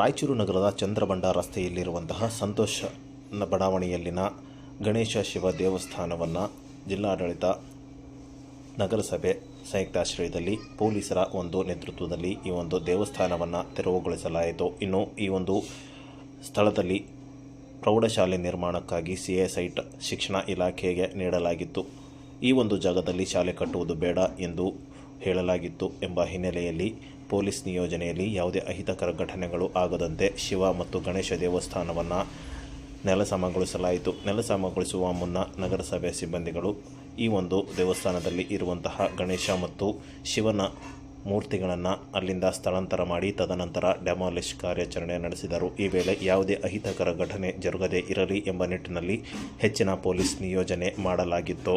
ರಾಯಚೂರು ನಗರದ ಚಂದ್ರಬಂಡ ರಸ್ತೆಯಲ್ಲಿರುವಂತಹ ಸಂತೋಷ ಬಡಾವಣೆಯಲ್ಲಿನ ಗಣೇಶ ಶಿವ ದೇವಸ್ಥಾನವನ್ನು ಜಿಲ್ಲಾಡಳಿತ ನಗರಸಭೆ ಸಂಯುಕ್ತಾಶ್ರಯದಲ್ಲಿ ಪೊಲೀಸರ ಒಂದು ನೇತೃತ್ವದಲ್ಲಿ ಈ ಒಂದು ದೇವಸ್ಥಾನವನ್ನು ತೆರವುಗೊಳಿಸಲಾಯಿತು. ಇನ್ನು ಈ ಒಂದು ಸ್ಥಳದಲ್ಲಿ ಪ್ರೌಢಶಾಲೆ ನಿರ್ಮಾಣಕ್ಕಾಗಿ ಸಿ ಎ ಸೈಟ್ ಶಿಕ್ಷಣ ಇಲಾಖೆಗೆ ನೀಡಲಾಗಿತ್ತು. ಈ ಒಂದು ಜಾಗದಲ್ಲಿ ಶಾಲೆ ಕಟ್ಟುವುದು ಬೇಡ ಎಂದು ಹೇಳಲಾಗಿತ್ತು ಎಂಬ ಹಿನ್ನೆಲೆಯಲ್ಲಿ ಪೊಲೀಸ್ ನಿಯೋಜನೆಯಲ್ಲಿ ಯಾವುದೇ ಅಹಿತಕರ ಘಟನೆಗಳು ಆಗದಂತೆ ಶಿವ ಮತ್ತು ಗಣೇಶ ದೇವಸ್ಥಾನವನ್ನು ನೆಲಸಮಗೊಳಿಸಲಾಯಿತು. ನೆಲಸಮಗೊಳಿಸುವ ಮುನ್ನ ನಗರಸಭೆ ಸಿಬ್ಬಂದಿಗಳು ಈ ಒಂದು ದೇವಸ್ಥಾನದಲ್ಲಿ ಇರುವಂತಹ ಗಣೇಶ ಮತ್ತು ಶಿವನ ಮೂರ್ತಿಗಳನ್ನು ಅಲ್ಲಿಂದ ಸ್ಥಳಾಂತರ ಮಾಡಿ ತದನಂತರ ಡೆಮಾಲಿಷ್ ಕಾರ್ಯಾಚರಣೆ ನಡೆಸಿದರು. ಈ ವೇಳೆ ಯಾವುದೇ ಅಹಿತಕರ ಘಟನೆ ಜರುಗದೇ ಇರಲಿ ಎಂಬ ನಿಟ್ಟಿನಲ್ಲಿ ಹೆಚ್ಚಿನ ಪೊಲೀಸ್ ನಿಯೋಜನೆ ಮಾಡಲಾಗಿತ್ತು.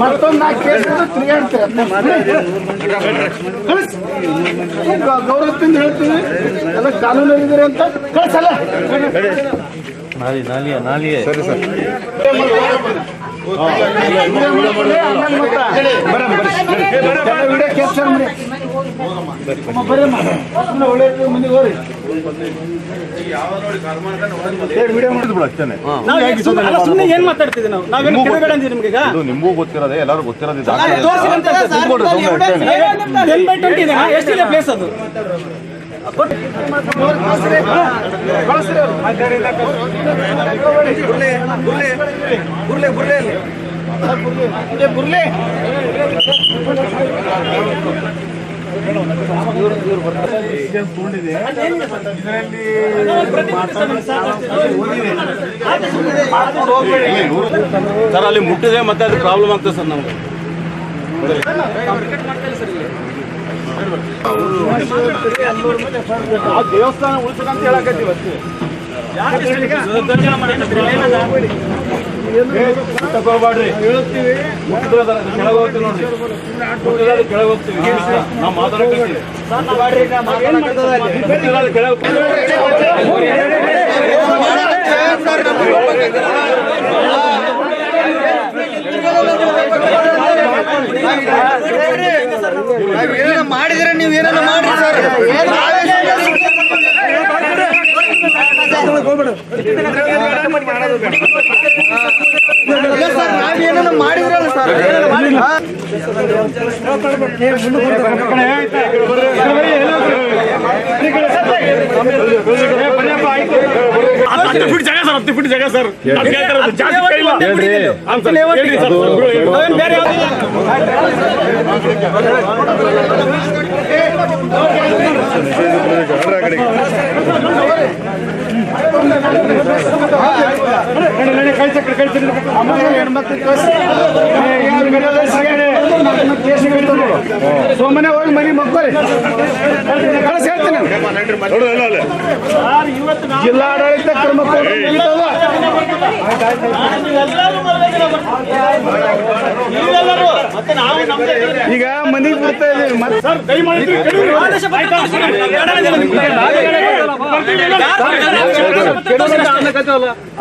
ಮತ್ತೊಂದು ನಾಲ್ಕು ಕೇಸ್ ತಿರುಗಾಡ್ತೀರ ಗೌರವದಿಂದ ಹೇಳ್ತೀವಿ ಎಲ್ಲ ಕಾನೂನು ಇದ್ದೀರಿ ಅಂತ ಕಳ್ಸಲ್ಲ ಸರಿ ಸರ್. ವಿಡಿಯೋ ಸರಿ ಮಾಡಿ ಏನ್ ಮಾತಾಡ್ತಿದ್ವಿ ನಾವು ನಾವೇನು ಕೆಡಬೇಡ ಅಂದ್ವಿ ನಿಮ್ಗೆ ಈಗ ಇದು. ನಿಮಗೂ ಗೊತ್ತಿರೋದೆ ಎಲ್ಲರೂ ಗೊತ್ತಿರೋದು ತೋರ್ಸಿ ಎಷ್ಟಿದೆ ಪ್ಲೇಸ್ ಅದು? ಸರ್ ಅಲ್ಲಿ ಮುಟ್ಟಿದೆ ಮತ್ತೆ ಅದು ಪ್ರಾಬ್ಲಮ್ ಆಗ್ತದೆ ಸರ್ ನಮ್ಗೆ. ಆ ದೇವಸ್ಥಾನ ಉಳಿಸ್ಬೇಕಂತ ಹೇಳಕತ್ತೀವಿ ಅಷ್ಟೇ ತಗೋಬೇಡ್ರಿ ಹೇಳ್ತೀವಿ ಕೆಳಗೆ ಹೋಗ್ತೀವಿ ನೋಡ್ರಿ ಕೆಳಗೆ ಹೋಗ್ತೀವಿ ನಾವು ಮಾತಾಡಕತ್ತೀವಿ ಮುಟ್ಟಿದ್ರೆ ಮಾಡಿದ್ರೆ ನೀವು ಏನಾರ ಮಾಡ್ರಿ ಸರ್ ಸರ್ ನಾವೇನ ಮಾಡಿದ್ರಲ್ಲ ಸರ್ ಹತ್ತು ಫೀಟ್ ಜಾಗ ಸರ್ ಹತ್ತು ಫೀಟ್ ಜಾಗ ಸರ್ ಜಾಸ್ತಿ ಇಲ್ಲ ಸೋಮನೆ ಹೋಗಿ ಮನೆ ಮಕ್ಕಳು ಕಳಿಸ್ ಹೇಳ್ತೀನಿ. ಜಿಲ್ಲಾಡಳಿತ ಕ್ರಮ. ಈಗ ಮನೆಗೆ ಬರ್ತಾ ಇದೀವಿ ಮತ್ತೆ.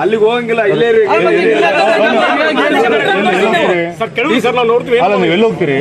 ಅಲ್ಲಿಗೆ ಹೋಗಂಗಿಲ್ಲ ಇಲ್ಲೇ ರೀ ಸರ್ ಕೆಳಗೆ ಸರ್ ನಾವು ನೋಡ್ತೀವಿ ಅಲ್ಲ ನೀವು ಎಲ್ಲಿ ಹೋಗ್ತೀರಿ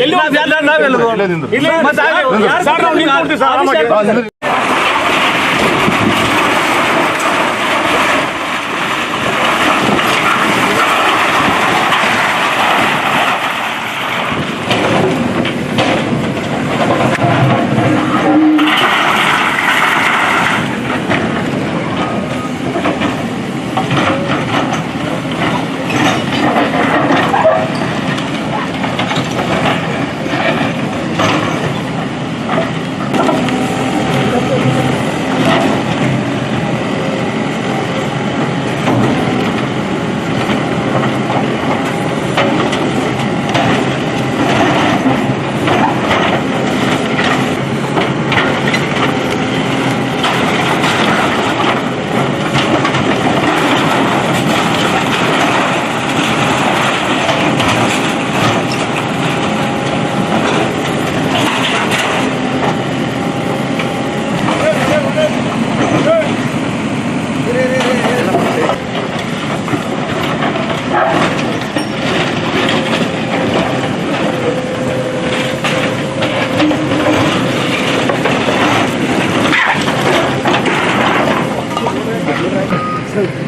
Absolutely.